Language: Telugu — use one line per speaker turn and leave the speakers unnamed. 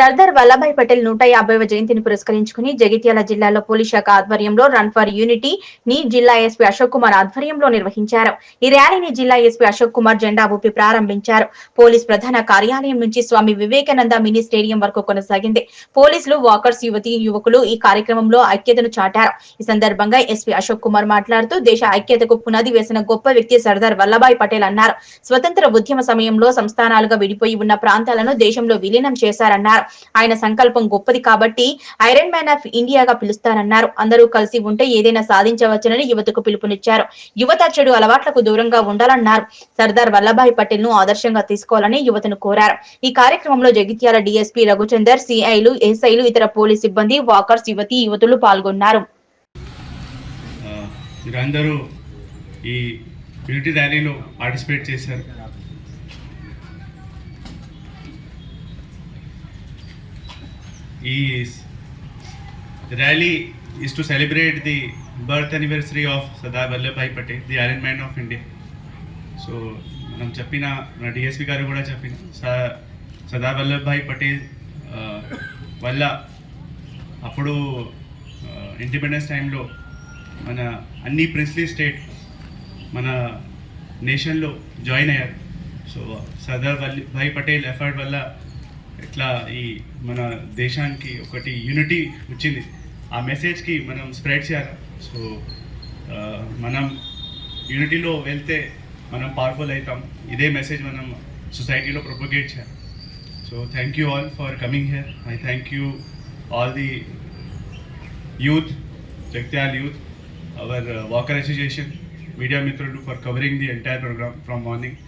సర్దార్ వల్లభాయ్ పటేల్ నూట యాభైవ జయంతిని పురస్కరించుకుని జగిత్యాల జిల్లాలో పోలీస్ శాఖ ఆధ్వర్యంలో రన్ ఫర్ యూనిటీ ని జిల్లా ఎస్పీ అశోక్ కుమార్ ఆధ్వర్యంలో నిర్వహించారు. ఈ ర్యాలీని జిల్లా ఎస్పీ అశోక్ కుమార్ జెండా ఊపి ప్రారంభించారు. పోలీస్ ప్రధాన కార్యాలయం నుంచి స్వామి వివేకానంద మినీ స్టేడియం వరకు కొనసాగింది. పోలీసులు వాకర్స్ యువతి యువకులు ఈ కార్యక్రమంలో ఐక్యతను చాటారు. ఈ సందర్భంగా ఎస్పీ అశోక్ కుమార్ మాట్లాడుతూ దేశ ఐక్యతకు పునాది వేసిన గొప్ప వ్యక్తి సర్దార్ వల్లభాయ్ పటేల్ అన్నారు. స్వతంత్ర ఉద్యమ సమయంలో సంస్థానాలుగా విడిపోయి ఉన్న ప్రాంతాలను దేశంలో విలీనం చేశారన్నారు. ఆయన సంకల్పం గొప్పది కాబట్టి ఐరన్ మ్యాన్ ఆఫ్ ఇండియాగా పిలుస్తారన్నారు అందరూ కలిసి ఉంటే ఏదైనా సాధించవచ్చునని యువతకు పిలుపునిచ్చారు. యువత చెడు అలవాట్లకు దూరంగా ఉండాలన్నారు. సర్దార్ వల్లభాయ్ పటేల్ను ఆదర్శంగా తీసుకోవాలని యువతను కోరారు. ఈ కార్యక్రమంలో జగిత్యాల డీఎస్పీ రఘుచందర్ సిఐలు ఎస్ఐలు ఇతర పోలీస్ సిబ్బంది వాకర్స్ యువతి యువతులు పాల్గొన్నారు.
మీరందరూ ఈ యూనిటీ ర్యాలీలో పార్టిసిపేట్ చేశారు. ఈ rally is to celebrate the birth anniversary of Sardar Vallabhbhai Patel, the Iron Man of India. So మనం చెప్పిన మన డిఎస్పి గారు కూడా చెప్పిన సర్దార్ వల్లభాయ్ పటేల్ వల్ల అప్పుడు ఇండిపెండెన్స్ టైంలో మన అన్ని ప్రిన్స్లీ స్టేట్ మన నేషన్లో జాయిన్ అయ్యారు సో సర్దార్ వల్లభాయ్ పటేల్ ఎఫర్ట్ వల్ల ఇట్లా ఈ మన దేశానికి ఒకటి యూనిటీ వచ్చింది. ఆ మెసేజ్కి మనం స్ప్రెడ్ చేయాలి? సో మనం యూనిటీలో వెళ్తే మనం పవర్ఫుల్ అవుతాం. ఇదే మెసేజ్ మనం సొసైటీలో ప్రొపగేట్ చేయాలి? So thank you all for coming here I thank you all the youth Jagtial youth our walker association media మిత్రులు for covering the entire programme from morning